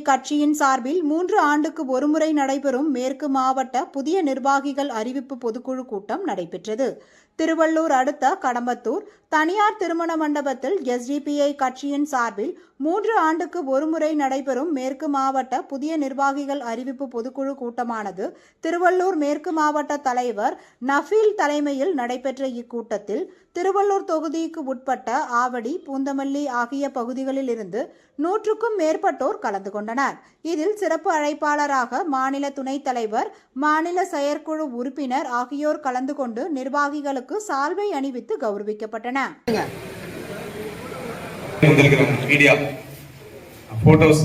கட்சியின் சார்பில் மூன்று ஆண்டுக்கு ஒருமுறை நடைபெறும் மேற்கு மாவட்ட புதிய நிர்வாகிகள் அறிவிப்பு பொதுக்குழு கூட்டம் நடைபெற்றது. திருவள்ளூர் அடுத்த கடம்பத்தூர் தனியார் திருமண மண்டபத்தில் எஸ்டிபிஐ கட்சியின் சார்பில் மூன்று ஆண்டுக்கு ஒருமுறை நடைபெறும் மேற்கு மாவட்ட புதிய நிர்வாகிகள் அறிவிப்பு பொதுக்குழு கூட்டமானது திருவள்ளூர் மேற்கு மாவட்ட தலைவர் நஃபீல் தலைமையில் நடைபெற்ற இக்கூட்டத்தில் திருவள்ளூர் தொகுதிக்கு உட்பட்ட ஆவடி பூந்தமல்லி ஆகிய பகுதிகளில் இருந்து நூற்றுக்கும் மேற்பட்டோர் கலந்து கொண்டனர். இதில் சிறப்பு அழைப்பாளராக மாநில துணைத் தலைவர் மாநில செயற்குழு உறுப்பினர் ஆகியோர் கலந்து கொண்டு நிர்வாகிகளுக்கு சால்வை அணிவித்து கௌரவிக்கப்பட்டன. Media photos